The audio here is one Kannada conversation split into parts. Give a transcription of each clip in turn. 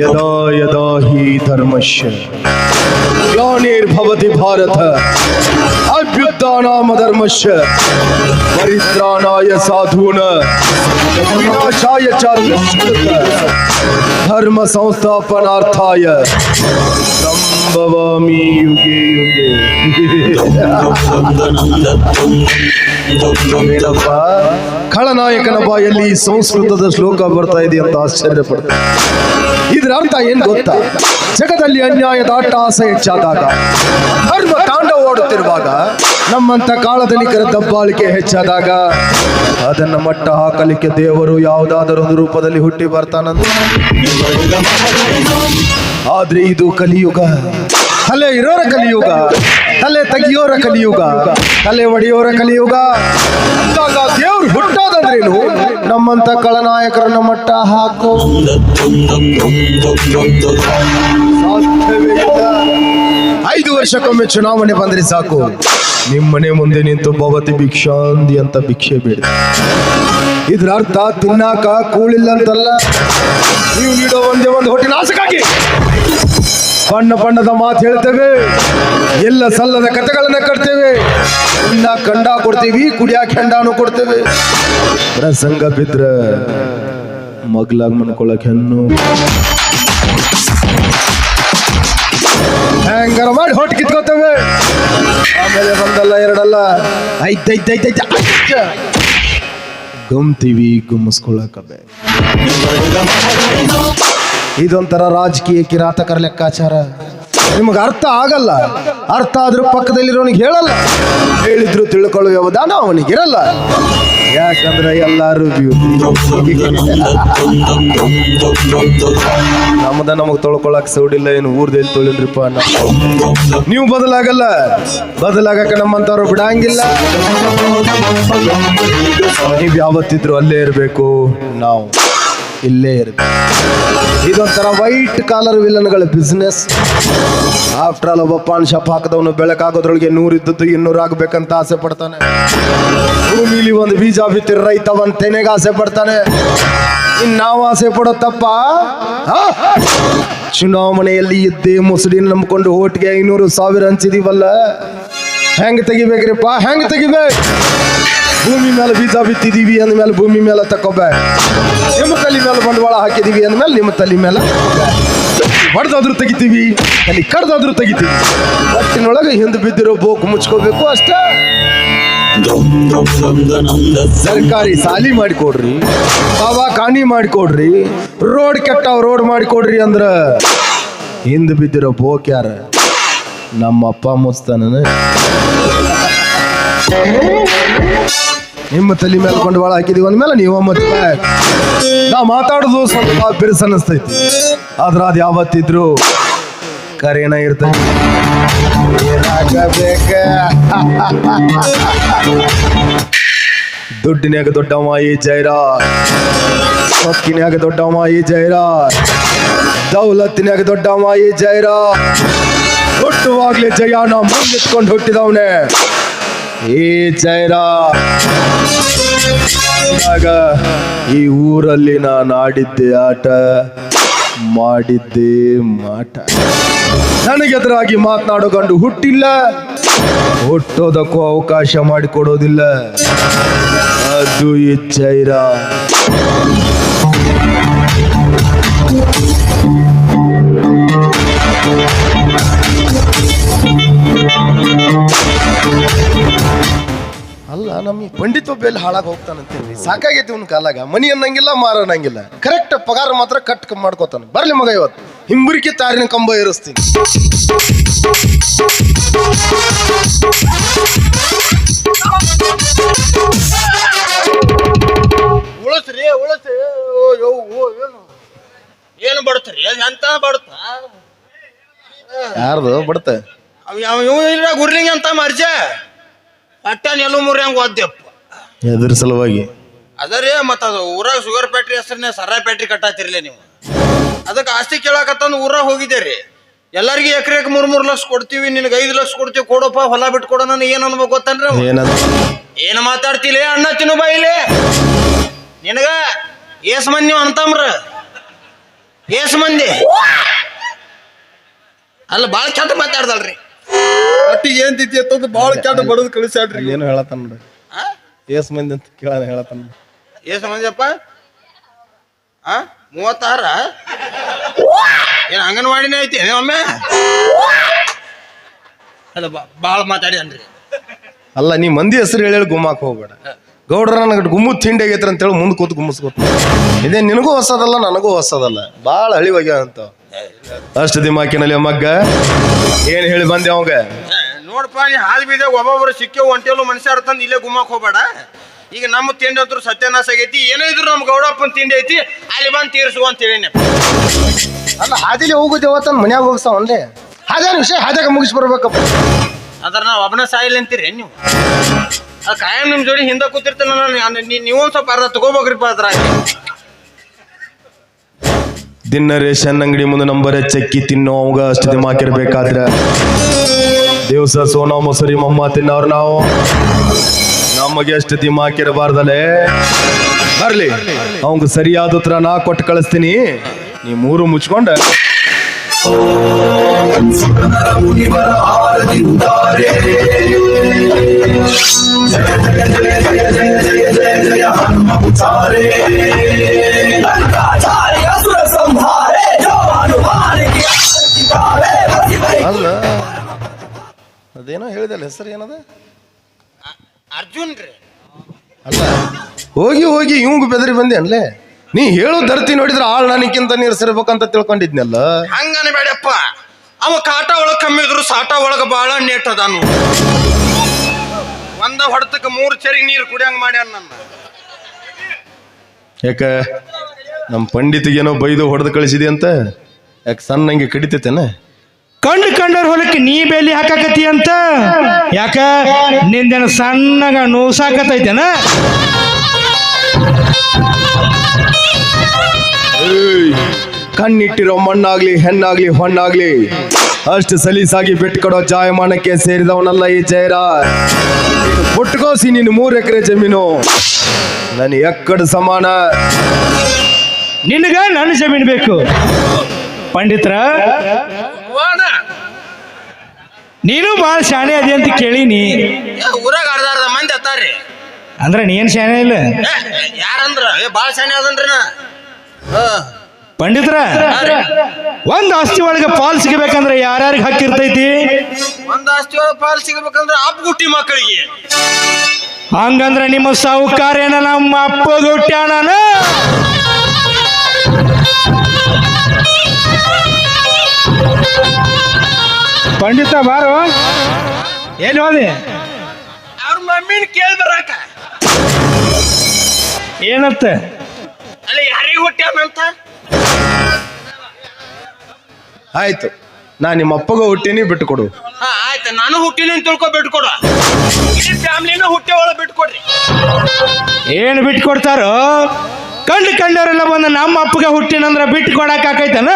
यदा यदा हि धर्मस्य ಧರ್ಮಶ್ಯ ಪರಿತ್ರಾಣಾಯ ಸಾಧೂನ ವಿನಾಶಾಯ ಚ ದುಷ್ಕೃತ ಧರ್ಮ ಸಂಸ್ಥಾಪನಾರ್ಥಾಯ ಸಂಭವಾಮಿ ಯುಗೆ ಯುಗೆ ಏನಪ್ಪ ಖಳನಾಯಕನ ಬಾಯಲ್ಲಿ ಸಂಸ್ಕೃತದ ಶ್ಲೋಕ ಬರ್ತಾ ಇದೆ ಅಂತ ಆಶ್ಚರ್ಯ ಪಡ್ತಾರೆ ಇದ್ರ ಅರ್ಥ ಏನ್ ಗೊತ್ತಾ? ಜಗದಲ್ಲಿ ಅನ್ಯಾಯದ ಆಸೆ ಹೆಚ್ಚಾದಾಗ, ಧರ್ಮ ತಾಂಡವಾಡುತ್ತಿರುವಾಗ ನಮ್ಮಂತ ಕಾಳಧನಿಕರ ದಬ್ಬಾಳಿಕೆ ಹೆಚ್ಚಾದಾಗ, ಅದನ್ನ ಮಟ್ಟ ಹಾಕಲಿಕ್ಕೆ ದೇವರು ಯಾವುದಾದರೂ ಒಂದು ರೂಪದಲ್ಲಿ ಹುಟ್ಟಿ ಬರ್ತಾನಂತ. ಆದ್ರೆ ಇದು ಕಲಿಯುಗ. ತಲೆ ಇರೋರ ಕಲಿಯುಗ. ತಲೆ ತೆಗಿಯೋರ ಕಲಿಯುಗ. ತಲೆ ಒಡೆಯೋರ ಕಲಿಯುಗ. ಹುಟ್ಟೋದಂದ್ರೇನು? ನಮ್ಮಂತ ಕಳನಾಯಕರನ್ನ ಮಟ್ಟ ಹಾಕು. ಐದು ವರ್ಷಕ್ಕೊಮ್ಮೆ ಚುನಾವಣೆ ಬಂದ್ರೆ ಸಾಕು. ನಿಮ್ಮನೆ ಮುಂದೆ ನಿಂತು ಭವತಿ ಭಿಕ್ಷಾಂದಿ ಅಂತ ಭಿಕ್ಷೆ ಬೇಡ. ಇದ್ರ ಅರ್ಥ ತಿನ್ನಾಕ ಕೂಳಿಲ್ಲ ಅಂತಲ್ಲ ನೀವು ನೀಡೋ ಒಂದೇ ಒಂದು ಹೊಟ್ಟೆ ನಾಶಕ್ಕಾಗಿ ಬಣ್ಣ ಬಣ್ಣದ ಮಾತು ಹೇಳ್ತೇವೆ. ಎಲ್ಲ ಸಲ್ಲದ ಕಥೆಗಳನ್ನ ಕಟ್ತೇವೆ. ಇನ್ನ ಕಂಡ ಕೊಡ್ತೀವಿ ಕುಡಿಯಾ ಹೆಂಡಾನು ಕೊಡ್ತೇವೆ. ಪ್ರಸಂಗ ಬಿದ್ರ ಮಗ್ಲಾಗ್ ಮನ್ಕೊಳಕ್ ಹೆಣ್ಣು. ಹೆಂಗಾರ ಮಾಡಿ ಹೊಟ್ಟೆ ಕಿತ್ಕೋತೇವೆ. ಆಮೇಲೆ ಒಂದಲ್ಲ ಎರಡಲ್ಲ. ಐದೈದೈದೈದ ಗುಮ್ತೀವಿ ಗುಮ್ಮಿಸ್ಕೊಳಕಬೆ ಇದೊಂಥರ ರಾಜಕೀಯ ಕಿರಾತಕರ ಲೆಕ್ಕಾಚಾರ. ನಿಮಗೆ ಅರ್ಥ ಆಗಲ್ಲ. ಅರ್ಥ ಆದ್ರೂ ಪಕ್ಕದಲ್ಲಿರೋನಿಗೆ ಹೇಳಲ್ಲ. ಹೇಳಿದ್ರು ತಿಳ್ಕೊಳ್ಳೋ ವ್ಯವಧಾನ ಅವನಿಗಿರಲ್ಲ. ಯಾಕಂದ್ರೆ ಎಲ್ಲಾರು ನಮ್ದ ನಮಗ್ ತೊಳ್ಕೊಳಕ್ ಸೌಡಿಲ್ಲ, ಏನು ಊರ್ದಲ್ಲಿ ತೊಳಿಲ್ರಿಪ್ಪ. ನೀವು ಬದಲಾಗಲ್ಲ. ಬದಲಾಗಕ್ಕೆ ನಮ್ಮಂತವ್ರು ಬಿಡಂಗಿಲ್ಲ. ನೀವ್ ಯಾವತ್ತಿದ್ರು ಅಲ್ಲೇ ಇರಬೇಕು, ನಾವು. ಇಲ್ಲೇ ಇರುತ್ತೆ. ಇದೊಂಥರ ವೈಟ್ ಕಾಲರ್ ವಿಲನ್ಗಳ ಬಿಸ್ನೆಸ್ ಆಫ್ಟರ್ ಆಲ್ ಒಬ್ಬ ಪಾನ್ ಶಾಪ್ ಹಾಕದವನು ಬೆಳಕಾಗೋದ್ರೊಳಗೆ ನೂರಿದ್ದದ್ದು ಇನ್ನೂರು ಆಗ್ಬೇಕಂತ ಆಸೆ ಪಡ್ತಾನೆ. ಭೂಮಿಲಿ ಒಂದು ಬೀಜ ಬಿತ್ತಿರ ರೈತ ಒಂದು ತೆನೆಗೆ ಆಸೆ ಪಡ್ತಾನೆ. ಇನ್ ನಾವು ಆಸೆ ಪಡೋ ತಪ್ಪ? ಚುನಾವಣೆಯಲ್ಲಿ ಇದ್ದೇ ಮುಸುಡಿನ ನಂಬ್ಕೊಂಡು ಓಟ್ಗೆ ಐನೂರು ಸಾವಿರ ಹಂಚಿದೀವಲ್ಲ? ಹೆಂಗ್ ತೆಗಿಬೇಕ್ರಿಪ್ಪ? ಹೆಂಗ್ ತೆಗಿಬೇಕು? ಭೂಮಿ ಮೇಲೆ ಬೀಜ ಬಿತ್ತಿದೀವಿ ಅಂದ್ಮೇಲೆ ಭೂಮಿ ಮೇಲೆ ತಕೋಬೇ ನಿಮ್ಮ ತಲೆ ಮೇಲೆ ಬಂಡವಾಳ ಹಾಕಿದೀವಿ ಅಂದ್ಮೇಲೆ ನಿಮ್ಮ ತಲೆ ಮೇಲೆ ಹೊಡೆದಾದ್ರೂ ತೆಗಿತೀವಿ ಅಲ್ಲಿ ಕಡ್ದಾದ್ರೂ ತೆಗಿತೀವಿ. ಒಟ್ಟಿನೊಳಗೆ ಹಿಂದೆ ಬಿದ್ದಿರೋ ಬೋಕು ಮುಚ್ಕೋಬೇಕು ಅಷ್ಟೇ. ಸರ್ಕಾರಿ ಸಾಲಿ ಮಾಡಿಕೊಡ್ರಿ ದವಾಖಾನಿ ಮಾಡಿಕೊಡ್ರಿ ರೋಡ್ ಕೆಟ್ಟ ರೋಡ್ ಮಾಡಿಕೊಡ್ರಿ ಅಂದ್ರ ಹಿಂದೆ ಬಿದ್ದಿರೋ ಬೋಕ್ ಯಾರ? ನಮ್ಮ ಅಪ್ಪ ಮುಚ್ತಾನ ನಿಮ್ಮ ತಲೆ ಮೇಲೆ ಬಂಡವಾಳ ಹಾಕಿದೀವಿ ಅಂದಮೇಲೆ ನೀವು ಮತ್ತೆ ನಾವು ಮಾತಾಡೋದು ಸ್ವಲ್ಪ ಬಿರುಸು ಅನ್ನಿಸ್ತೈತಿ ಆದ್ರೆ ಅದು ಯಾವತ್ತಿದ್ರು ಕರೇನ ಇರ್ತೈತಿ. ದುಡ್ಡಿನ್ಯಾಗ ದೊಡ್ಡವ ಈ ಜೈರಾ ಸೊಕ್ಕಿನ್ಯಾಗ ದೊಡ್ಡವ ಈ ಜೈರಾ ದೌಲತ್ತಿನ್ಯಾಗ ದೊಡ್ಡ ಈ ಜೈರಾ ಹುಟ್ಟುವಾಗ್ಲೇ ಜಯಾನ ಮುಂದಿಟ್ಕೊಂಡು ಹುಟ್ಟಿದವನೇ ಈ ಜೈರಾ ಆಗ ಈ ಊರಲ್ಲಿ ನಾನು ಆಡಿದ್ದೆ ಆಟ, ಮಾಡಿದ್ದೆ ಮಾಟ. ನನಗೆದುರಾಗಿ ಮಾತನಾಡೋ ಗಂಡು ಹುಟ್ಟಿಲ್ಲ, ಹುಟ್ಟೋದಕ್ಕೂ ಅವಕಾಶ ಮಾಡಿಕೊಡೋದಿಲ್ಲ. ಅದು ಈ ಅಲ್ಲ ನಮ್ಮ ಈ ಪಂಡಿತ ಒಬ್ಬೆಲ್ಲಿ ಹಾಳಾಗಿ ಹೋಗ್ತಾನಂತೀವಿ ಸಾಕಾಗೈತಿ ಅವ್ನ ಕಾಲಾಗ ಮನಿ ಅನ್ನಂಗಿಲ್ಲ ಮಾರ ಅನ್ನಂಗಿಲ್ಲ. ಕರೆಕ್ಟ್ ಪಗಾರ ಮಾತ್ರ ಕಟ್ ಮಾಡ್ಕೋತಾನೆ. ಬರ್ಲಿ ಮಗ ಇವತ್ತು. ಹಿಂಬರಿಕೆ ತಾರಿನ ಕಂಬ ಏರಿಸ್ತೀನಿ ಉಳಸ್ರಿ ಉಳಸ್ರಿ. ಓ ಯೋ ಓ ಏನು? ಏನು ಬಡ್ತ್ರಿ? ಎಂತ ಬಡತ? ಯಾರ್ದು ಬಡತ? ಅವ ಇವ ಇಲ್ಲ ಗುರ್ಲಿಂಗ್ ಅಂತ ಮರ್ಜ. ಅಟ್ಟ ನೆಲು ಹೆಂಗ್ ಓದ್ದೆಪ್ಪ ಎದ್ರ ಸಲುವಾಗಿ. ಅದರೇ ಮತ್ತ ಅದು ಊರಾಗ ಶುಗರ್ ಫ್ಯಾಕ್ಟ್ರಿ ಹೆಸರನ್ನೇ ಸರ ಫ್ಯಾಕ್ಟ್ರಿ ಕಟ್ಟಾತಿರ್ಲಿ ನೀವು. ಅದಕ್ಕೆ ಆಸ್ತಿ ಕೇಳಕತ್ತಂದು ಊರಾಗ ಹೋಗಿದ್ದೇರಿ ಎಲ್ಲರಿಗೂ ಎಕರೆಗೆ ಮೂರ್ ಮೂರ್ ಲಕ್ಷ ಕೊಡ್ತೀವಿ ನಿನಗೆ ಐದು ಲಕ್ಷ ಕೊಡ್ತೀವಿ ಕೊಡಪ್ಪ ಹೊಲ ಬಿಟ್ಟು ಕೊಡೋ ನಾನು ಏನ್ ಅನ್ಬೇಕು ಗೊತ್ತನ್ರಿ ಏನದು ಏನು ಮಾತಾಡ್ತಿಲ್ಲ ಅಣ್ಣ ತಿನ್ನು ಬಾಯಿಲೆ ನಿನಗ ಏಸ್ ಮಂದಿ ನೀವು ಅಂತಮ್ರ ಏಸ್ ಮಂದಿ. ಅಲ್ಲ ಬಾಳ ಚಂದ ಮಾತಾಡ್ದಲ್ರಿ. ಒಟ್ಟಿಗೆ ಏನ್ ತಿಥಿ ಅಂತಂದು ಭಾಳ ಕೆಟ್ಟ ಬಡದು ಕಳಿಸ್ಯಾಡ್ರಿ ಏನು ಹೇಳತ್ತ ನೋಡ್ರಿ ಆ? ಏಸ್ ಮಂದಿ ಅಂತ ಕೇಳ ಹೇಳತ್ತಾನ ಏಸ್ ಮಂದಿಯಪ್ಪ ಆ? ಮೂವತ್ತಾರ? ಏನ್ ಅಂಗನವಾಡಿನೇ ಐತಿ ಒಮ್ಮೆ? ಅಲ್ಲ ಭಾಳ ಅನ್ರಿ ಅಲ್ಲ ನೀ ಮಂದಿ ಹೆಸರು ಹೇಳಿ ಗುಮ್ಮಾಕ್ ಹೋಗ್ಬೇಡ. ಗೌಡ್ರ ನನಗೆ ಗುಮ್ಮು ತಿಂಡಿ ಆಗೈತ್ರ ಅಂತೇಳಿ ಮುಂದೆ ಕೂತು ಗುಮ್ಮಿಸ್ಕೊತ ಇದೇ ನಿನಗೂ ಹೊಸದಲ್ಲ ನನಗೂ ಹೊಸದಲ್ಲ. ಭಾಳ ಹಳಿವಾಗ್ಯಾವ ಅಂತ ಅಷ್ಟು ದಿಮಾಕಿನಲ್ಲಿ ಮಗ್ಗ. ಏನ್ ಹೇಳಿ ಬಂದೆ ಅವಂಗ? ನೋಡಪ್ಪ ನೀ ಹಾಲು ಬೀದ ಒಬ್ಬೊಬ್ರು ಸಿಕ್ಕೇವು ಒಂಟೇಲು ಮನುಷ್ಯರ ತಂದು ಇಲ್ಲೇ ಗುಮ್ಮಕ್ ಹೋಗ್ಬೇಡ. ಈಗ ನಮ್ಮ ತಿಂಡಿ ಅಂತೂ ಸತ್ಯನಾಶ ಆಗೈತಿ. ಏನೋ ಇದ್ರು ನಮ್ಮ ಗೌಡಪ್ಪನ ತಿಂಡಿ ಐತಿ. ಅಲ್ಲಿ ಬಂದು ತೀರ್ಸು ಅಂತ ಹೇಳಿನಿ. ಅಲ್ಲ ಹಾದಿಲಿ ಹೋಗುದೇವ ಯಾವತ್ತನ್ ಮನ್ಯಾಗ ಹೋಗ್ಸಾವನ್ರಿ ಹಾಗೆ ವಿಷಯ ಹಾದ್ಯಾಗ ಮುಗಿಸಿ ಬರ್ಬೇಕಪ್ಪ. ಅದ್ರ ನಾವು ಒಬ್ಬನ ಸಾಯಿಲ್ ಅಂತೀರಿ ನೀವು? ಅದು ಕಾಯಂ ನಿಮ್ಮ ಜೋಡಿ ಹಿಂದೆ ಕೂತಿರ್ತಾನ ನೀವೊಂದು ಸ್ವಲ್ಪ ಅರ್ಧ ತಗೋಬೇಕ್ರಿಪ್ಪ ಅದ್ರಾಗ. ದಿನ ರೇಷನ್ ಅಂಗಡಿ ಮುಂದೆ ನಂಬರ್ ಚಕ್ಕಿ ತಿನ್ನೋ ಅವಾಗ ಅಷ್ಟು ದಿಮಾಕಿರ್ಬೇಕಾದ್ರೆ ದಿವಸ ಸೋನಾ ಮೊಸರಿ ಮಮ್ಮ ತಿನ್ನೋರು ನಾವು. ನಮಗೆ ಅಷ್ಟು ದಿಮಾಕಿರಬಾರ್ದಲ್ಲೇ ಬರ್ಲಿ. ಅವಂಗ ಸರಿಯಾದ ಹತ್ರ ನಾ ಕೊಟ್ಟು ಕಳಿಸ್ತೀನಿ. ನೀ ಮೂರು ಮುಚ್ಕೊಂಡ. ಅಲ್ಲ. ಅದೇನೋ ಹೇಳಿದಲ್ಲ ಹೆಸರು ಏನದ? ಅರ್ಜುನ್ ರೀ ಅಲ್ಲ. ಹೋಗಿ ಹೋಗಿ ಇವಂಗ ಬೆದರಿ ಬಂದೆ ಅನ್ಲೇ ನೀ ಹೇಳು ಧರ್ತಿ ನೋಡಿದ್ರೆ ಆಳ್ ನನಗಿಂತ ನೀರ್ ಸೇರ್ಬೇಕಂತ ತಿಳ್ಕೊಂಡಿದ್ನಲ್ಲ. ಹಂಗನ ಬೇಡಪ್ಪ. ಅವ ಕಾಟ ಒಳಗ ಕಮ್ಮಿ ಇದ್ರು ಸಾಟ ಒಳಗ ಬಾಳ ನೇಟ್ ಅದಾನು ಒಂದ ಹೊಡೆತಕ್ಕೆ ಮೂರು ಚರಿ ನೀರು ಕುಡಿಯಂಗ ಮಾಡ್ಯಾನ ನನ್ನ. ಯಾಕ? ನಮ್ಮ ಪಂಡಿತಿಗೇನೋ ಬೈದು ಹೊಡೆದು ಕಳಿಸಿದೆ ಅಂತ? ಯಾಕೆ ಸಣ್ಣಂಗೆ ಕಡಿತೈತೇನ? ಕಂಡು ಕಂಡವ್ರ ಹೊಲಕ್ಕೆ ನೀ ಬೇಲಿ ಹಾಕಾಕತಿ ಅಂತ ಯಾಕ? ನಿಂದೇನು ಸಣ್ಣಗ ನೋಸಾಕತೈತೇನ ಕಣ್ಣಿಟ್ಟಿರೋ ಮಣ್ಣಾಗ್ಲಿ ಹೆಣ್ಣಾಗ್ಲಿ ಹೊಣ್ಣಾಗ್ಲಿ. ಅಷ್ಟು ಸಲೀಸಾಗಿ ಬಿಟ್ಕೊಡೋ ಜಾಯಮಾನಕ್ಕೆ ಸೇರಿದವನಲ್ಲ ಈ ಜಯರ ಪುಟ್ಕೋಸಿ ನೀನು ಮೂರು ಎಕರೆ ಜಮೀನು. ನನ್ನ ಎಕ್ಕಡ ಸಮಾನ. ನಿನಗ ನನ್ನ ಜಮೀನು ಬೇಕು. ಪಂಡಿತರ ನೀನು ಭಾಳ ಶಾಣೆ ಅದಿ ಅಂತ ಕೇಳೀನಿ. ಊರಾಗ ಮಂದಿ ಅತ್ತಾರ್ರಿ. ಅಂದ್ರೆ ನೀನ್ ಶಾಣೆ ಇಲ್ಲ? ಏ, ಯಾರಂದ್ರ? ಏ ಬಾಳ ಶಾನೆ ಅದನ್ರಿ ನಾ. ಹಾ. ಪಂಡಿತರ ಒಂದ್ ಆಸ್ತಿ ಒಳಗೆ ಪಾಲ್ ಸಿಗಬೇಕಂದ್ರೆ ಯಾರ್ಯಾರಿಗೆ ಹಕ್ಕಿರ್ತೈತಿ ಒಂದ್ ಆಸ್ತಿ ಒಳಗ ಪಾಲ್ ಸಿಗಬೇಕಂದ್ರ ಅಪ್ಪಗುಟ್ಟಿ ಮಕ್ಕಳಿಗೆ. ಹಂಗಂದ್ರ ನಿಮ್ಮ ಸಾಹುಕಾರೇನ ನಮ್ಮ ಅಪ್ಪ ಹುಟ್ಟ್ಯಾನ ಪಂಡಿತ ಬಾರು. ಏನು ಹೋದಿ? ಅವ್ರ ಮಮ್ಮಿನ ಕೇಳಿ ಬರಾಕ. ಏನತ್ತ? ಅಲ್ಲಿ ಯಾರಿಗೆ ಹುಟ್ಟ್ಯಾನಂತ ಆಯ್ತು. ನಾ ನಿಮ್ಮ ಅಪ್ಪಗ ಹುಟ್ಟಿನಿ ಬಿಟ್ಟು ಕೊಡು ಹಾ ಆಯ್ತು. ನಾನು ಹುಟ್ಟಿನಿ ಅಂತ ತಿಳ್ಕೊ ಬಿಟ್ಕೊಡು. ಇಡೀ ಫ್ಯಾಮಿಲಿನ ಹುಟ್ಟಿ ಒಳಗೆ ಬಿಟ್ಕೊಡ್ರಿ. ಏನು ಬಿಟ್ಕೊಡ್ತಾರೋ? ಕಂಡು ಕಂಡವರೆಲ್ಲ ಬಂದು ನಮ್ಮ ಅಪ್ಪಗೆ ಹುಟ್ಟಿನಂದ್ರ ಬಿಟ್ಟು ಕೊಡಕ್ ಆಕೈತನ?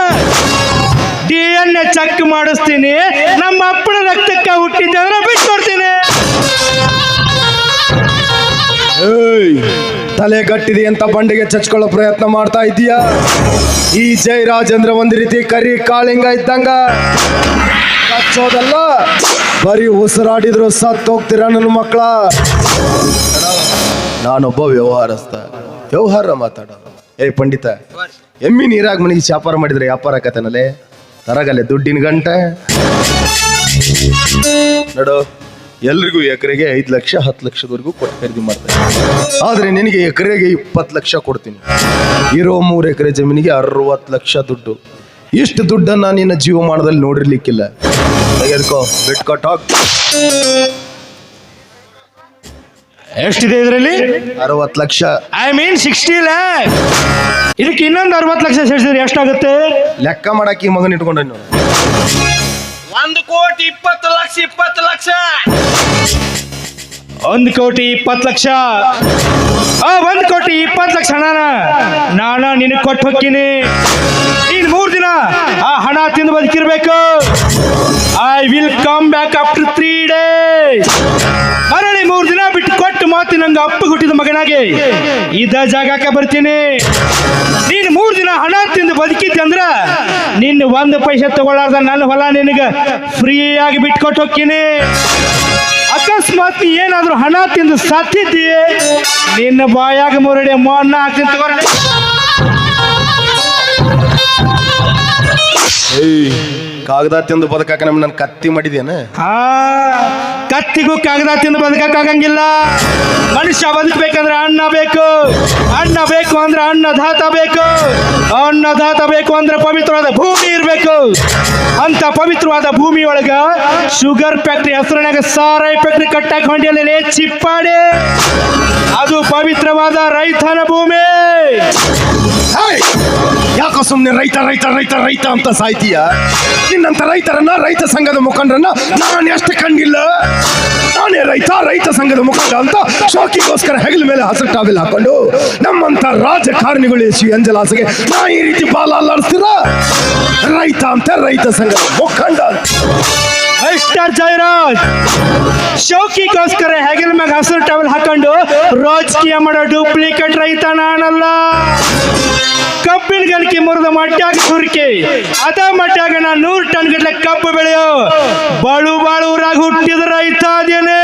ಡಿ ಎನ್ ಎ ಚೆಕ್ ಮಾಡಿಸ್ತೀನಿ. ನಮ್ಮ ಅಪ್ಪನ ರಕ್ತಕ್ಕೆ ಹುಟ್ಟಿದ್ದೆ ಅಂದ್ರೆ ಬಿಟ್ಟು ಕೊಡ್ತೀನಿ ತಲೆ ಕಟ್ಟಿದೆ ಅಂತ ಬಂಡೆಗೆ ಚಚ್ಕೊಳ್ಳೋ ಪ್ರಯತ್ನ ಮಾಡ್ತಾ ಇದ್ದೀಯಾ? ಈ ಜೈ ರಾಜೇಂದ್ರ ಒಂದ್ ರೀತಿ ಕರಿ ಕಾಳಿಂಗ ಇದ್ದಂಗ. ಕಚ್ಚೋದಲ್ಲ, ಬರೀ ಉಸಿರಾಡಿದ್ರು ಸತ್ ಹೋಗ್ತೀರ ನನ್ನ ಮಕ್ಕಳ? ನಾನೊಬ್ಬ ವ್ಯವಹಾರಸ್ಥ. ವ್ಯವಹಾರ ಮಾತಾಡೋದು. ಏ, ಪಂಡಿತ, ಎಮ್ಮಿ ನೀರಾಗ ಮನೆಗೆ ವ್ಯಾಪಾರ ಮಾಡಿದ್ರೆ ವ್ಯಾಪಾರ ಆಕತನಲ್ಲೇ ತರಗಲ್ಲೇ ದುಡ್ಡಿನ ಗಂಟೆ. ನಡು, ಎಲ್ರಿಗೂ ಎಕರೆಗೆ ಐದು ಲಕ್ಷ, ಹತ್ತು ಲಕ್ಷದವರೆಗೂ ಕೊಟ್ಟು ಖರೀದಿ ಮಾಡ್ತಾರೆ ಆದರೆ ನಿನಗೆ ಎಕರೆಗೆ ಇಪ್ಪತ್ತು ಲಕ್ಷ ಕೊಡ್ತೀನಿ. ಇರೋ ಮೂರು ಎಕರೆ ಜಮೀನಿಗೆ ಅರವತ್ತು ಲಕ್ಷ ದುಡ್ಡು. ಇಷ್ಟು ದುಡ್ಡನ್ನ ನಿನ್ನ ಜೀವಮಾನದಲ್ಲಿ ನೋಡಿರ್ಲಿಕ್ಕಿಲ್ಲ. ತೆಗೆದುಕೋ ಬಿಟ್ಕೊಟ್ಟು ಎಷ್ಟಿದೆ ಇದರಲ್ಲಿ? ಅರವತ್ತು ಲಕ್ಷ. ಐ ಮೀನ್ ಸಿಕ್ಸ್ಟಿ ಲ್ಯಾಕ್ ಇದಕ್ಕೆ ಇನ್ನೊಂದು ಅರವತ್ತು ಲಕ್ಷ ಸೇರಿಸಿದ್ರೆ ಎಷ್ಟಾಗುತ್ತೆ? ಲೆಕ್ಕ ಮಾಡಕ್ಕೆ ಈ ಮಗನ ಇಟ್ಕೊಂಡ ನೋಡು. ಒಂದು ಕೋಟಿ ಇಪ್ಪತ್ತು ಲಕ್ಷ ಇಪ್ಪತ್ತು ಲಕ್ಷ. ಒಂದು ಕೋಟಿ ಇಪ್ಪತ್ತು ಲಕ್ಷ. ಆ ಒಂದು ಕೋಟಿ ಇಪ್ಪತ್ತು ಲಕ್ಷ ಹಣನ ನಾನು ನಿನಗೆ ಕೊಟ್ಟು ಹೋಗ್ತೀನಿ ಇನ್ ಮೂರು ದಿನ ಆ ಹಣ ತಿಂದು ಬದುಕಿರ್ಬೇಕು. I will come back after three days ನಂಗೆ ಅಪ್ಪ ಹುಟ್ಟಿದ ಮಗನಾಗೆ. ಇದ ಜಾಗಕ್ಕೆ ಬರ್ತೀನಿ. ನೀನು ಮೂರು ದಿನ ಹಣ ತಿಂದು ಬದುಕಿದ್ದೆ ಅಂದ್ರ ನಿನ್ನ ಒಂದು ಪೈಸೆ ತಗೊಳ್ಳಾರ್ದ ನನ್ನ ಹೊಲ ನಿನಗೆ ಫ್ರೀಯಾಗಿ ಬಿಟ್ಕೊಟ್ಟು ಹೋಗ್ತೀನಿ. ಅಕಸ್ಮಾತ್ ನೀ ಏನಾದ್ರೂ ಹಣ ತಿಂದು ಸತ್ತಿದ್ದೀ ನಿನ್ನ ಬಾಯಾಗ ಮುರಡಿ ಮಣ್ಣ ಹಾಕ್ತೀನಿ ತಗೋರ ಏಯ್ ಕಾಗದ ತಿಂದು ಬದುಕಾಕ ನಮ್ ನನ್ ಕತ್ತಿ ಮಾಡಿದೇನ ಆ ಕತ್ತಿಗೂ ಕಾಗದ ತಿಂದು ಬದುಕಕ್ಕಾಗಂಗಿಲ್ಲ. ಮನುಷ್ಯ ಬದುಕಬೇಕಂದ್ರೆ ಅನ್ನ ಬೇಕು. ಅನ್ನ ಬೇಕು ಅಂದ್ರೆ ಅನ್ನದಾತ ಬೇಕು. ಅನ್ನದಾತ ಬೇಕು ಅಂದ್ರೆ ಪವಿತ್ರವಾದ ಭೂಮಿ ಇರಬೇಕು. ಅಂತ ಪವಿತ್ರವಾದ ಭೂಮಿ ಒಳಗ ಶುಗರ್ ಫ್ಯಾಕ್ಟ್ರಿ ಹೆಸರಿನಾಗ ಸಾರಾಯಿ ಫ್ಯಾಕ್ಟ್ರಿ ಕಟ್ಟಾಕ ಹೊಂಡಿಯಲ್ಲಿ ಚಿಪ್ಪಾಡಿ. ಅದು ಪವಿತ್ರವಾದ ರೈತನ ಭೂಮಿ. ಯಾಕೋ ಸುಮ್ಮನೆ ರೈತ ರೈತ ರೈತ ರೈತ ಅಂತ ಸಾಯ್ತೀಯ? ನಿನ್ನಂತ ರೈತರನ್ನ ರೈತ ಸಂಘದ ಮುಖಂಡರನ್ನ ನಾನು ಎಷ್ಟು ಕಂಡಿಲ್ಲ ನಾನೇ ರೈತ ರೈತ ಸಂಘದ ಮುಖಂಡ ಅಂತ ಶೋಕಿಗೋಸ್ಕರ ಹೆಗಲ ಮೇಲೆ ಹಸಿರು ಟಾವೆಲ್ ಹಾಕೊಂಡು ನಮ್ಮಂತ ರಾಜಕಾರಣಿಗಳು ಶ್ರೀ ಅಂಜಲಾಸಿಗೆ ನಾ ಈ ರೀತಿ ಬಾಲ ಅಲ್ಲಾಡಿಸ್ತೀರ? ರೈತ ಅಂತ ರೈತ ಸಂಘದ ಮುಖಂಡ ಮಿಸ್ಟರ್ ಜಯರಾಜ್ ಶೌಕಿಗೋಸ್ಕರ ಹೆಗಲ ಮ್ಯಾಗ ಹಸಿರು ಟವಲ್ ಹಾಕೊಂಡು ರಾಜಕೀಯ ಮಾಡೋ ಡೂಪ್ಲಿಕೇಟ್ ರೈತ ನಾನಲ್ಲ. ಕಬ್ಬಿನ ಮುರದ ಮುರಿದ ಮಟ್ಟಾಗ ಸುರ್ಕಿ ಅದ ಮಟ್ಟಾಗ ನಾ ನೂರು ಟನ್ ಗಟ್ಲೆ ಕಬ್ಬು ಬೆಳೆಯೋ ಬಾಳು ಬಾಳು ಊರಾಗ ಹುಟ್ಟಿದ ರೈತ ಅದೇನೆ.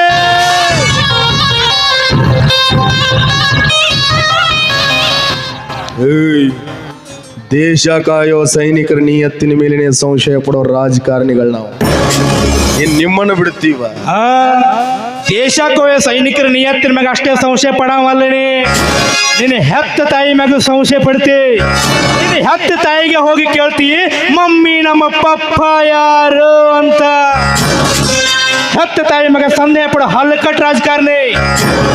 ದೇಶ ಕಾಯೋ ಸೈನಿಕರ ನಿಯತ್ತಿನ ಮೇಲಿನ ಸಂಶಯ ಪಡೋ ರಾಜಕಾರಣಿಗಳು ನಾವು. ಇನ್ ನಿಮ್ಮನ್ನು ಬಿಡುತ್ತೀವ ದೇಶಕ್ಕೋಯ ಸೈನಿಕರ ನಿಯತ್ತಿನ ಮ್ಯಾಗ ಅಷ್ಟೇ ಸಂಶಯ ಪಡವಲ್ಲನಿ. ನಿನ್ನ ಹೆತ್ತ ತಾಯಿ ಮ್ಯಾಗ ಸಂಶಯ ಪಡ್ತಿ. ನಿನ್ನ ಹೆತ್ತ ತಾಯಿಗೆ ಹೋಗಿ ಕೇಳ್ತಿ, ಮಮ್ಮಿ, ನಮ್ಮ ಪಪ್ಪ ಯಾರು? ಅಂತ. ಹೆತ್ತ ತಾಯಿ ಮಗ ಸಂದೇಹ ಪಡೋ ಹಲ್ಲಕಟ್ ರಾಜಕಾರಣಿ.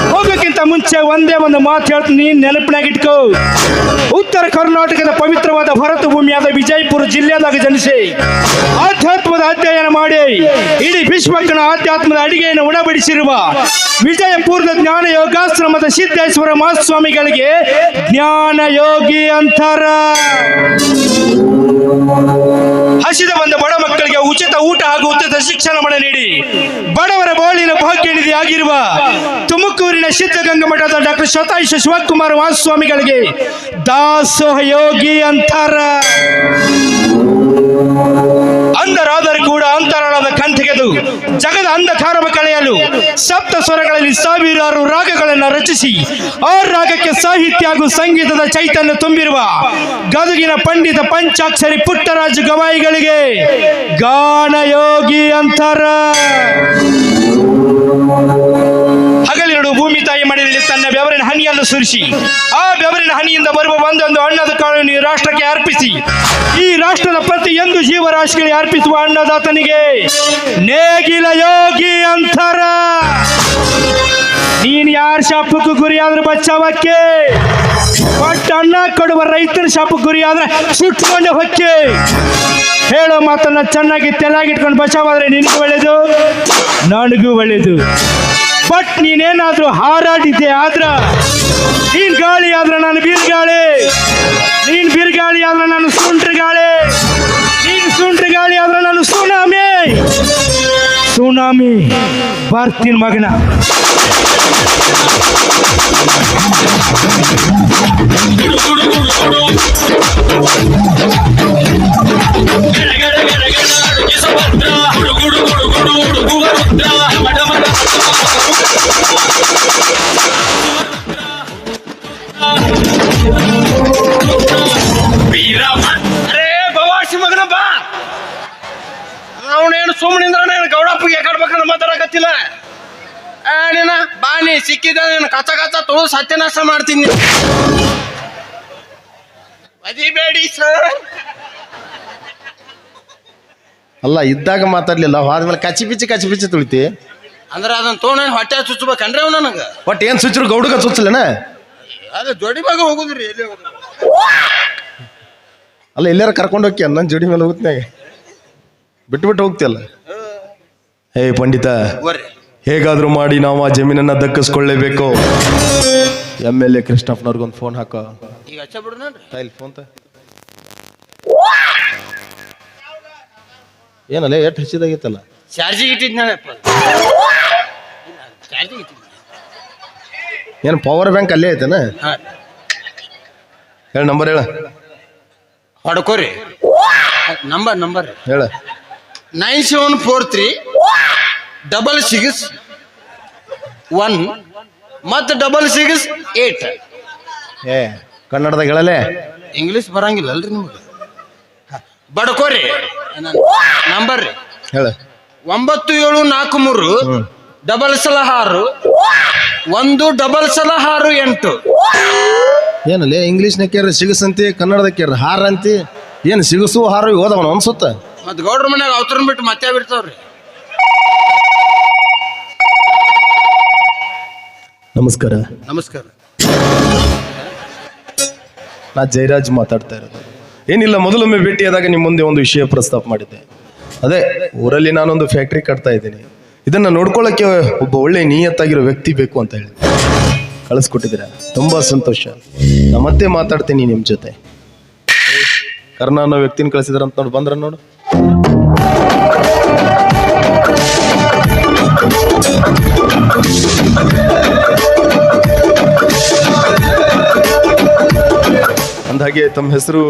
ಹೋಗೋಕ್ಕಿಂತ ಮುಂಚೆ ಒಂದೇ ಒಂದು ಮಾತು ಹೇಳ್ತೀನಿ ನೀನು ನೆನಪಿನಾಗ ಇಟ್ಕೋ. ಉತ್ತರ ಕರ್ನಾಟಕದ ಪವಿತ್ರವಾದ ಭರತ ಭೂಮಿಯಾದ ವಿಜಯಪುರ ಜಿಲ್ಲೆದಾಗ ಜನಿಸಿ. ಆಧ್ಯಾತ್ಮದ ಅಧ್ಯಯನ ಮಾಡಿ, ಇಡೀ ವಿಶ್ವಕ್ಕನ ಆಧ್ಯಾತ್ಮದ ಅಡಿಗೆಯನ್ನು ಉಣಬಡಿಸಿರುವ ವಿಜಯಪೂರ್ಣ ಜ್ಞಾನ ಯೋಗಾಶ್ರಮದ ಸಿದ್ದೇಶ್ವರ ಮಹಾಸ್ವಾಮಿಗಳಿಗೆ ಜ್ಞಾನ ಯೋಗಿ ಅಂತಾರ. ಹಸಿದ ಬಂದ ಬಡ ಮಕ್ಕಳಿಗೆ ಉಚಿತ ಊಟ ಹಾಗೂ ಉಚಿತ ಶಿಕ್ಷಣವನ್ನು ನೀಡಿ. ಬಡವರ ಬಾಳಿನ ಭಾಗ್ಯ ನಿಧಿ ಆಗಿರುವ ತುಮಕೂರಿನ ಸಿದ್ಧಗಂಗಾ ಮಠದ ಡಾಕ್ಟರ್ ಶತಾಯುಷ ಶಿವಕುಮಾರ ಮಹಾಸ್ವಾಮಿಗಳಿಗೆ ದಾಸೋಹ ಯೋಗಿ ಅಂತಾರ. ಅಂಧರಾದರೂ ಕೂಡ ಅಂತರಾಳದ ಕಂತೆಗೆದು. ಜಗದ ಅಂಧಕಾರವ ಕಳೆಯಲು ಸಪ್ತ ಸ್ವರಗಳಲ್ಲಿ ಸಾವಿರಾರು ರಾಗಗಳನ್ನು ರಚಿಸಿ, ಆ ರಾಗಕ್ಕೆ ಸಾಹಿತ್ಯ ಹಾಗೂ ಸಂಗೀತದ ಚೈತನ್ಯ ತುಂಬಿರುವ ಗದುಗಿನ ಪಂಡಿತ ಪಂಚಾಕ್ಷರಿ ಪುಟ್ಟರಾಜು ಗವಾಯಿಗಳಿಗೆ ಗಾನಯೋಗಿ ಅಂತಾರ. ಹಗಲಿರುಳು ಭೂಮಿ ತಾಯಿ ಮಡಿಯಲ್ಲಿ ತನ್ನ ಬೆವರಿನ ಹನಿಯನ್ನು ಸುರಿಸಿ, ಆ ಬೆವರಿನ ಹನಿಯಿಂದ ಬರುವ ಒಂದೊಂದು ಅನ್ನದ ಕಾಳನ್ನು ರಾಷ್ಟ್ರಕ್ಕೆ ಅರ್ಪಿಸಿ. ಈ ರಾಷ್ಟ್ರದ ಪ್ರತಿಯೊಂದು ಜೀವರಾಶಿಗಳಿಗೆ ಅರ್ಪಿಸುವ ಅನ್ನದಾತನಿಗೆ ನೇಗಿಲ ಯೋಗಿ ಅಂತಾರ. ನೀನ್ ಯಾರ ಶಾಪಕ್ಕೂ ಗುರಿ ಆದ್ರೆ ಬಚಾವಕ್ಕೆ ಒಟ್ಟು ಅಣ್ಣ ಕೊಡುವ ರೈತನ ಶಾಪಕ್ಕೆ ಗುರಿ ಆದ್ರೆ ಸುಟ್ಟುಕೊಂಡು ಹೊಕ್ಕೆ. ಹೇಳೋ ಮಾತನ್ನ ಚೆನ್ನಾಗಿ ತೆಲಾಗಿಟ್ಕೊಂಡು ಬಚಾವಾದ್ರೆ ನಿನಗೂ ಒಳ್ಳೇದು, ನನಗೂ ಒಳ್ಳೇದು. ಬಟ್ ನೀನೇನಾದ್ರೂ ಹಾರಾಡಿದ್ದೆ ಆದ್ರ ನೀನ್ ಗಾಳಿ ಆದ್ರ ನಾನು ಬೀರ್ಗಾಳಿ. ನೀನ್ ಬೀರ್ಗಾಳಿ ಆದ್ರ ನಾನು ಸುಂಟ್ರ ಗಾಳಿ ನೀನ್ ಸುಂಟ್ರ ಗಾಳಿ ಆದ್ರೆ ನಾನು ಸುನಾಮಿ. ಸುನಾಮಿ. ಬರ್ತೀನಿ ಮಗನ. ಸತ್ಯನಾಶ ಮಾಡ್ತೀನಿ ಮದಿಬೇಡಿ ಸರ್ ಅಲ್ಲ ಇದ್ದಾಗ ಮಾತಾಡ್ಲಿಲ್ಲ. ಆದ್ಮೇಲೆ ಕಚ್ಚಿ ಪಿಚ್ಚಿ ಕಚ್ಚಿ ಪಿಚ್ಚಿ ತುಳಿತಿ. ಅಂದ್ರೆ ಅದನ್ನ ತೋಣ ಹೊಟ್ಟೆ ಚುಚ್ಚಬೇಕನ್ರಿ ಅವ್ ನನಗೆ. ಒಟ್ಟು ಏನ್ ಸುಚ್ಚರು? ಗೌಡಗ ಚುಚ್ಚಲೇನ ಅದು ಜೋಡಿ ಮಗ ಹೋಗುದ್ರಿ ಎಲ್ಲಿ ಹೋಗುದು? ಅಲ್ಲ ಎಲ್ಲಾರ ಕರ್ಕೊಂಡು ಹೋಗಿ ನನ್ನ ಜೋಡಿ ಮೇಲೆ ಹೋಗುತ್ತೆ ಬಿಟ್ಟು ಬಿಟ್ಟು ಹೋಗ್ತಿಯಲ್ಲ ಏಯ್ ಪಂಡಿತ. ಬರ್ರಿ ಹೇಗಾದ್ರೂ ಮಾಡಿ ನಾವು ಆ ಜಮೀನನ್ನ ದಕ್ಕಿಸ್ಕೊಳ್ಳೇಬೇಕು. ಎಂ ಎಲ್ ಎ ಕೃಷ್ಣಪ್ಪನವ್ರಿಗೊಂದು ಫೋನ್ ಹಾಕೋ. ಈಗ ಹಚ್ಚ ಬಿಡು ನೋಡ್ರಿ. ಫೋನ್ ತ. ಏನಲ್ಲ ಎಷ್ಟು ಹಚ್ಚಿದಾಗಿತ್ತಲ್ಲ ಚಾರ್ಜಿಗೆ ಇಟ್ಟಿದ್ನಪ್ಪ ಚಾರ್ಜಿಗೆ ಇಟ್ಟಿದ್ನ ಏನು ಪವರ್ ಬ್ಯಾಂಕ್ ಅಲ್ಲೇ ಐತೆ ಹಾಂ. ಹೇಳ ನಂಬರ್ ಹೇಳ. ಹೊಡ್ಕೋರಿ. ನಂಬರ್ ನಂಬರ್ ಹೇಳ. Nine seven four three double six one ಮತ್ತು ಡಬಲ್ ಸಿಕ್ಸ್ ಏಟ್ ಏ ಕನ್ನಡದಾಗ ಹೇಳಲೇ? ಇಂಗ್ಲೀಷ್ ಬರಂಗಿಲ್ಲ ಅಲ್ರಿ ನಿಮ್ಗೆ? ಬಡ್ಕೋರಿ. ನಂಬರ್ ರೀ ಹೇಳ. ಒಂಬತ್ತು ಏಳು ನಾಲ್ಕು ಮೂರು ಡಬಲ್ ಸಲ ಆರು ಒಂದು ಡಬಲ್ ಸಲ ಆರು ಎಂಟು. ಇಂಗ್ಲಿಷ್ ಇಂಗ್ಲೀಷ್ನ ಕೇಳ್ರಿ ಅಂತಿ ಕನ್ನಡದಾಗ ಕೇಳ್ರಿ ಹಾರ ಅಂತಿ ಏನು ಸಿಗಸು ಹಾರು ಓದವನ ಅನ್ಸುತ್ತ? ಮತ್ತು ಗೌಡ್ರ ಮನ್ಯಾಗ ಅವತರನ್ ಬಿಟ್ಟು ಮತ್ತೆ ಬಿಡ್ತಾವ್ರಿ ನಮಸ್ಕಾರ. ನಮಸ್ಕಾರ. ನಾ ಜಯರಾಜ್ ಮಾತಾಡ್ತಾ ಇರೋದು. ಏನಿಲ್ಲ ಮೊದಲೊಮ್ಮೆ ಭೇಟಿಯಾದಾಗ ನಿಮ್ಮ ಮುಂದೆ ಒಂದು ವಿಷಯ ಪ್ರಸ್ತಾಪ ಮಾಡಿದ್ದೆ. ಅದೇ ಊರಲ್ಲಿ ನಾನೊಂದು ಫ್ಯಾಕ್ಟ್ರಿ ಕಟ್ತಾ ಇದ್ದೀನಿ. ಇದನ್ನ ನೋಡ್ಕೊಳ್ಳೋಕ್ಕೆ ಒಬ್ಬ ಒಳ್ಳೆ ನಿಯತ್ತಾಗಿರೋ ವ್ಯಕ್ತಿ ಬೇಕು ಅಂತ ಹೇಳಿ ಕಳಿಸ್ಕೊಟ್ಟಿದ್ದೀರಾ? ತುಂಬ ಸಂತೋಷ. ನಾ ಮತ್ತೆ ಮಾತಾಡ್ತೀನಿ ನಿಮ್ಮ ಜೊತೆ. ಕರ್ಣ ಅನ್ನೋ ವ್ಯಕ್ತಿನ ಕಳಿಸಿದ್ರಂತ ನೋಡಿ ಬಂದ್ರ ನೋಡು. ಅಂದ್ಹಾಗೆ ತಮ್ಮ ಹೆಸರು?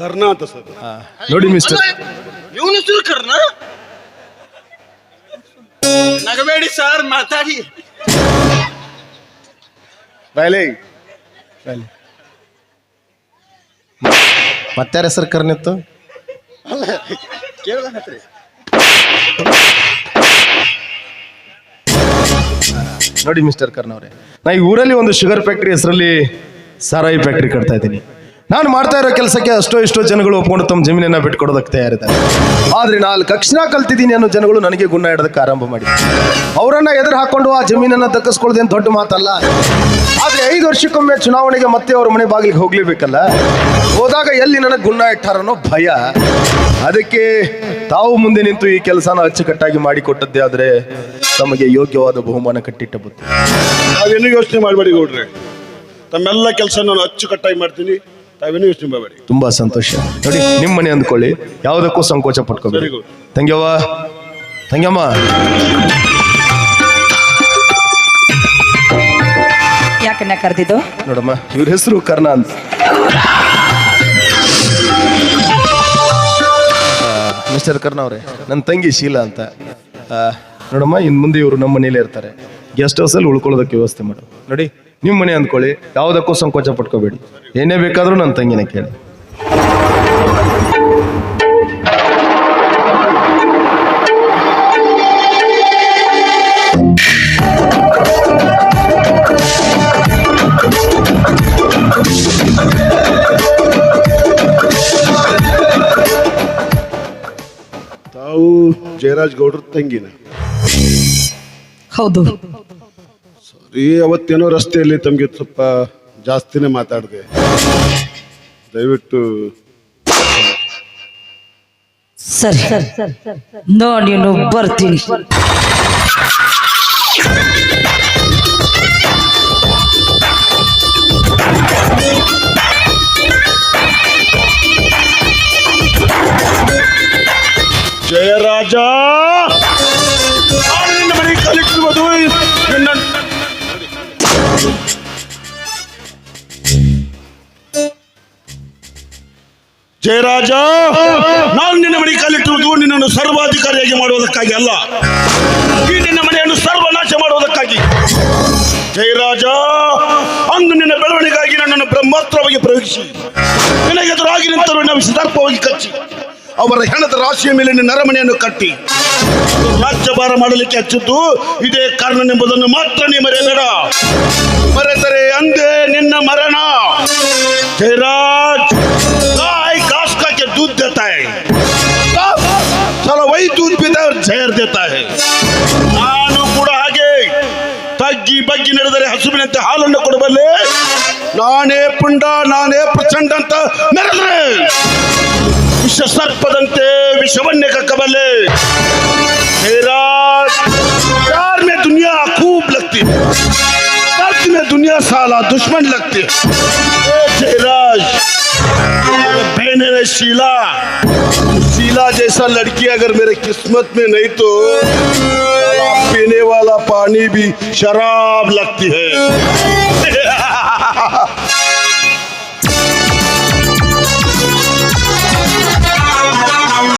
ಕರ್ಣ ಅಂತ ಸರ್. ನೋಡಿ ಮಿಸ್ಟರ್ ಇವನ ಹೆಸರು ಕರ್ಣ? ನಗಬೇಡಿ ಸರ್ ಮಾತಾಡಿ. ಬಾಯ್ಲೆ. ಮತ್ತಾರ ಹೆಸರು ಕರ್ನಿತ್ತು ನೋಡಿ ಮಿಸ್ಟರ್ ಕರ್ಣ ಅವರೇ. ನಾ ಈ ಊರಲ್ಲಿ ಒಂದು ಶುಗರ್ ಫ್ಯಾಕ್ಟ್ರಿ ಹೆಸರಲ್ಲಿ ಸಾರಾಯಿ ಫ್ಯಾಕ್ಟ್ರಿ ಕಟ್ತಾ ಇದ್ದೀನಿ. ನಾನು ಮಾಡ್ತಾ ಇರೋ ಕೆಲಸಕ್ಕೆ ಅಷ್ಟೋ ಇಷ್ಟೋ ಜನಗಳು ಒಪ್ಕೊಂಡು ತಮ್ಮ ಜಮೀನನ್ನ ಬಿಟ್ಕೊಡೋದಕ್ಕೆ ತಯಾರಿದ್ದಾರೆ. ಆದ್ರೆ ನಾಲ್ಕು ಕಕ್ಷಣ ಕಲ್ತಿದ್ದೀನಿ ಅನ್ನೋ ಜನಗಳು ನನಗೆ ಗುಣ ಇಡೋದಕ್ಕೆ ಆರಂಭ ಮಾಡಿ ಅವರನ್ನ ಎದುರು ಹಾಕೊಂಡು ಆ ಜಮೀನನ್ನ ದಕ್ಕಿಸ್ಕೊಳ್ಳೋದೇನು ದೊಡ್ಡ ಮಾತಲ್ಲ? ಆದ್ರೆ ಐದು ವರ್ಷಕ್ಕೊಮ್ಮೆ ಚುನಾವಣೆಗೆ ಮತ್ತೆ ಅವ್ರ ಮನೆ ಬಾಗಿಲಿಗೆ ಹೋಗ್ಲೇಬೇಕಲ್ಲ? ಹೋದಾಗ ಎಲ್ಲಿ ನನಗೆ ಗುಣ ಇಟ್ಟಾರನೋ ಭಯ. ಅದಕ್ಕೆ ತಾವು ಮುಂದೆ ನಿಂತು ಈ ಕೆಲಸನ ಅಚ್ಚುಕಟ್ಟಾಗಿ ಮಾಡಿಕೊಟ್ಟದ್ದೇ ಆದ್ರೆ ತಮಗೆ ಯೋಗ್ಯವಾದ ಬಹುಮಾನ ಕಟ್ಟಿಟ್ಟ ಬುತ್ತಿ ನಾವೇನು ಯೋಚನೆ ಮಾಡಬೇಡಿ ಗೌಡ್ರೆ. ತಮ್ಮೆಲ್ಲ ಕೆಲಸ ನಾನು ಅಚ್ಚುಕಟ್ಟಾಗಿ ಮಾಡ್ತೀನಿ. ತಾವೇನು ಯೋಚನೆ ಮಾಡಬೇಡಿ ತುಂಬಾ ಸಂತೋಷ. ನೋಡಿ ನಿಮ್ಮ ಮನೆ ಅಂದ್ಕೊಳ್ಳಿ. ಯಾವುದಕ್ಕೂ ಸಂಕೋಚ ಪಟ್ಕೋಬೇಡಿ. good. ತಂಗ್ಯವ್ವ. ತಂಗ್ಯಮ್ಮ. ಯಾಕನ್ನ ಕರೆದಿದ್ದು? ನೋಡಮ್ಮ ಇವ್ರ ಹೆಸರು ಕರ್ಣ ಅಂತ. ಮಿಸ್ಟರ್ ಕರ್ಣ ಅವರೇ ನನ್ನ ತಂಗಿ ಶೀಲಾ ಅಂತ. ಆ, ನೋಡಮ್ಮ ಇನ್ನು ಮುಂದೆ ಇವರು ನಮ್ಮ ಮನೇಲಿ ಇರ್ತಾರೆ. ಗೆಸ್ಟ್ ಹೌಸಲ್ಲಿ ಉಳ್ಕೊಳ್ಳೋದಕ್ಕೆ ವ್ಯವಸ್ಥೆ ಮಾಡು. ನೋಡಿ ನಿಮ್ಮ ಮನೆ ಅಂದ್ಕೊಳ್ಳಿ ಯಾವುದಕ್ಕೂ ಸಂಕೋಚ ಪಟ್ಕೋಬೇಡಿ. ಏನೇ ಬೇಕಾದರೂ ನನ್ನ ತಂಗಿನ ಕೇಳಿ. ತಾವು ಜಯರಾಜ್ ಗೌಡ್ರ ತಂಗಿನ. ಹೌದು. ರೀ ಅವತ್ತೇನೋ ರಸ್ತೆಯಲ್ಲಿ ತಮಗೆ ಸ್ವಲ್ಪ ಜಾಸ್ತಿನೇ ಮಾತಾಡಿದೆ. ದಯವಿಟ್ಟು ಸರಿ. ನಾನು ಬರ್ತೀನಿ. ಜಯರಾಜ ನಿನ್ನ ಜಯರಾಜ, ನಾನು ನಿನ್ನ ಮನೆ ಕಾಲಿಟ್ಟಿರುವುದು ನಿನ್ನನ್ನು ಸರ್ವಾಧಿಕಾರಿಯಾಗಿ ಮಾಡುವುದಕ್ಕಾಗಿ ಅಲ್ಲ. ಈ ನಿನ್ನ ಮನೆಯನ್ನು ಸರ್ವನಾಶ ಮಾಡುವುದಕ್ಕಾಗಿ. ಜಯರಾಜ, ಅಂದು ನಿನ್ನ ಬೆಳವಣಿಗೆಗಾಗಿ ನನ್ನನ್ನು ಬ್ರಹ್ಮಾತ್ರವಾಗಿ ಪ್ರಯೋಗಿಸಿ. ನಿನಗೆ ಎದುರಾಗಿ ನಿಂತರು ನಾವು ಸಿದ್ಧಾರ್ಥವಾಗಿ ಕಚ್ಚಿ. ಅವರ ಹೆಣದ ರಾಶಿಯ ಮೇಲೆ ನಿನ್ನ ಅರಮನೆಯನ್ನು ಕಟ್ಟಿ ರಾಜ್ಯಭಾರ ಮಾಡಲಿಕ್ಕೆ ಹಚ್ಚಿದ್ದು ಇದೇ ಕಾರಣನೆಂಬುದನ್ನು ಮಾತ್ರ ನೀ ಮರೆಯಬೇಡ ಮರೆತರೆ ಅಂದೇ ನಿನ್ನ ಮರಣ जयराज गाय घास का के दूध देता है चलो वही दूध पीता है और जहर देता है ನಾನು ಕೂಡ ಹಾಗೆ ತಗ್ಗಿ ಬಗ್ಗಿ ನಡೆದರೆ ಹಸುವಿನಂತೆ ಹಾಲನ್ನು ಕೊಡಬಲ್ಲೆ ನಾನೇ ಪುಂಡ ನಾನೇ ಪ್ರಚಂಡ ಅಂತ ಮೆರೆದ್ರೆ ವಿಷ ಸರ್ಪದಂತೆ ವಿಷವನ್ನೇ ಕಕ್ಕಬಲ್ಲೆ मेरा प्यार दुनिया खूब लगती है। में दुनिया साला दुश्मन बहन है शीला। शीला जैसा लड़की अगर मेरे किस्मत में नहीं तो पीने वाला पानी भी शराब लगती है।